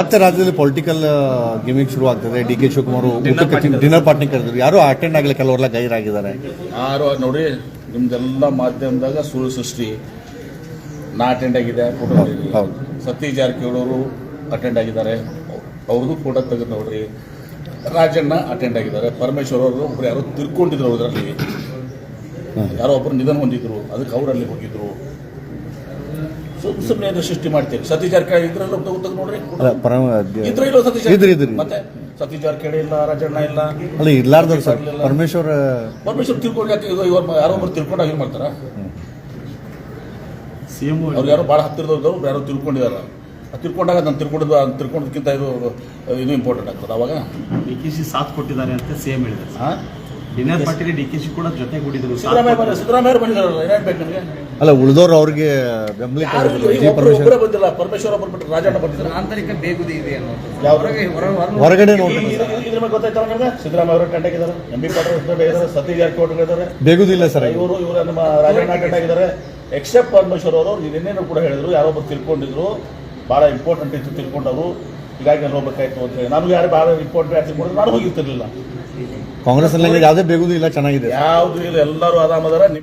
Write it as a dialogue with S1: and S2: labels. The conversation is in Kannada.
S1: ಮತ್ತೆ ರಾಜ್ಯದಲ್ಲಿ ಪೊಲಿಟಿಕಲ್ ಗೇಮಿಂಗ್ ಶುರು ಆಗ್ತದೆ. D K Shivakumar dinner party ಕರೆದ್ರು ಯಾರು ಅಟೆಂಡ್ ಆಗಲಿ ಕೆಲವರೆಲ್ಲ ಗೈರಾಗಿದ್ದಾರೆ.
S2: ಯಾರು ನೋಡಿ ನಿಮ್ದೆಲ್ಲ ಮಾಧ್ಯಮದಾಗ ಸುಳ್ಳು ಸೃಷ್ಟಿ. ನಾ ಅಟೆಂಡ್ ಆಗಿದೆ ಫೋಟೋ
S1: ಹೌದು.
S2: ಸತೀಶ್ ಜಾರಕಿಹೊಳಿ ಅಟೆಂಡ್ ಆಗಿದ್ದಾರೆ. ಅವ್ರದ್ದು ಫೋಟೋ ತೆಗೆದು ನೋಡ್ರಿ. ರಾಜಣ್ಣ ಅಟೆಂಡ್ ಆಗಿದ್ದಾರೆ. ಪರಮೇಶ್ವರ್ ಅವರು ಒಬ್ರು ಯಾರೋ ತಿರ್ಕೊಂಡಿದ್ರು ಅದರಲ್ಲಿ ಯಾರೋ ಒಬ್ರು ನಿಧನ ಹೊಂದಿದ್ರು. ಅದಕ್ಕೆ ಅವರಲ್ಲಿ ಹೋಗಿದ್ರು. ಸುಮ್ಮನೆ ಸೃಷ್ಟಿ ಮಾಡ್ತೀರಿ. ಸತೀಶ್ ಜಾರಕಿಹೊಳಿ ಇದ್ರಲ್ಲೂ ತೆಗೆದು ನೋಡ್ರಿ.
S1: ಅಲ್ಲ ಪರಮ
S2: ಇದ್ರು ಇಲ್ಲ ಸತೀಶ್
S1: ಇದ್ರು.
S2: ಮತ್ತೆ ಸತೀಶ್ ಜಾರಕಿಹೊಳಿ ಇಲ್ಲ ರಾಜಣ್ಣ ಇಲ್ಲ.
S1: ಅಲ್ಲ ಇರ್ಲಾರ್ದವ್ರು ಸರ್. ಪರಮೇಶ್ವರ್
S2: ಪರಮೇಶ್ವರ್ ತಿಳ್ಕೊಂಡು ಇವ್ರು ಯಾರೋ ಒಬ್ರು ತಿಳ್ಕೊಂಡಾಗ ಏನು ಮಾಡ್ತಾರ?
S3: ಸೇಮ್
S2: ಅವ್ರು. ಯಾರೋ ಭಾಳ ಹತ್ತಿರದವ್ರು ಯಾರೋ ತಿಳ್ಕೊಂಡಿದಾರ. ಆ ತಿಳ್ಕೊಂಡಾಗ ನಾನು ತಿಳ್ಕೊಂಡಿದ್ದು ತಿಳ್ಕೊಂಡಕ್ಕಿಂತ ಇದು ಇದು ಇಂಪಾರ್ಟೆಂಟ್ ಆಗ್ತದೆ ಅವಾಗ.
S3: ಡಿ ಕೆ ಶಿ ಸಾಥ್ ಕೊಟ್ಟಿದ್ದಾರೆ ಅಂತ ಸಿಎಂ ಹೇಳಿದ್ದಾರೆ
S2: ಹಾ?
S3: ಡಿನ್ನರ್ ಪಾರ್ಟಿಗೆ ಡಿ ಕೆ ಶಿ ಕೂಡ ಜೊತೆ ಕೂಡಿದ್ರು. ಸಾಥ್
S2: ಸಿದ್ದರಾಮಯ್ಯ. ಸಿದ್ದರಾಮಯ್ಯ ಬಂದಿದ್ದಾರಲ್ಲ ಏನೇನು ಬೇಕು ನಿಮಗೆ
S1: ಅಲ್ಲ ಉಳಿದವರು ಅವ್ರಿಗೆ
S2: ಒಬ್ರು
S1: ಪರಮೇಶ್ವರ್.
S2: ಬಂದಿಲ್ಲ ಪರಮೇಶ್ವರ ಬರ್ಬಿಟ್ಟು ರಾಜಣ್ಣ ಬಂದಿದ್ದಾರೆ
S4: ಆಂತರಿಕ ಬೇಗುದಿ ಇದೆ ಅನ್ನೋದು.
S1: ಹೊರಗಡೆ
S2: ಇದ್ರ ಬಗ್ಗೆ ಗೊತ್ತಾಯ್ತಲ್ಲ ನಿಮ್ಗೆ? ಸಿದ್ದರಾಮಯ್ಯ ಅವರು ಅಟೆಂಡ್ ಆಗಿದ್ದಾರೆ ಎಂ ಬಿ ಪಾಟೀಲ್ ಇದ್ದಾರೆ ಸತೀಶ್ ಜಾರಕಿಹೊಳಿ ಇದ್ದಾರೆ
S1: ಬೇಗುದಿಲ್ಲ ಸರ್
S2: ಇವರು ಇವರು ನಮ್ಮ ರಾಜಣ್ಣ ಅಟೆಂಡ್ ಆಗಿದ್ದಾರೆ. ಎಕ್ಸೆಪ್ಟ್ ಪರಮೇಶ್ವರ್ ಅವರು ಇನ್ನೇನು ಕೂಡ ಹೇಳಿದ್ರು ಯಾರೊಬ್ಬರು ತಿಳ್ಕೊಂಡಿದ್ರು. ಭಾಳ ಇಂಪಾರ್ಟೆಂಟ್ ಇತ್ತು ತಿಳ್ಕೊಂಡವರು. ಹೀಗಾಗಿ ನಾನು ಹೋಗ್ಬೇಕಾಯ್ತು ಅಂತ ಹೇಳಿ. ನನಗೂ ಯಾರು ಭಾಳ ಇಂಪಾರ್ಟೆಂಟ್ ಆಗಿ ತಿಳ್ಕೊಂಡ್ರು ನಾನು ಹೋಗಿರ್ತಿರ್ಲಿಲ್ಲ.
S1: ಕಾಂಗ್ರೆಸ್ ಯಾವುದೇ ಬೇಗುದಿಲ್ಲ ಚೆನ್ನಾಗಿದೆ.
S2: ಯಾವುದು ಇಲ್ಲ ಎಲ್ಲರೂ ಆರಾಮದಾರ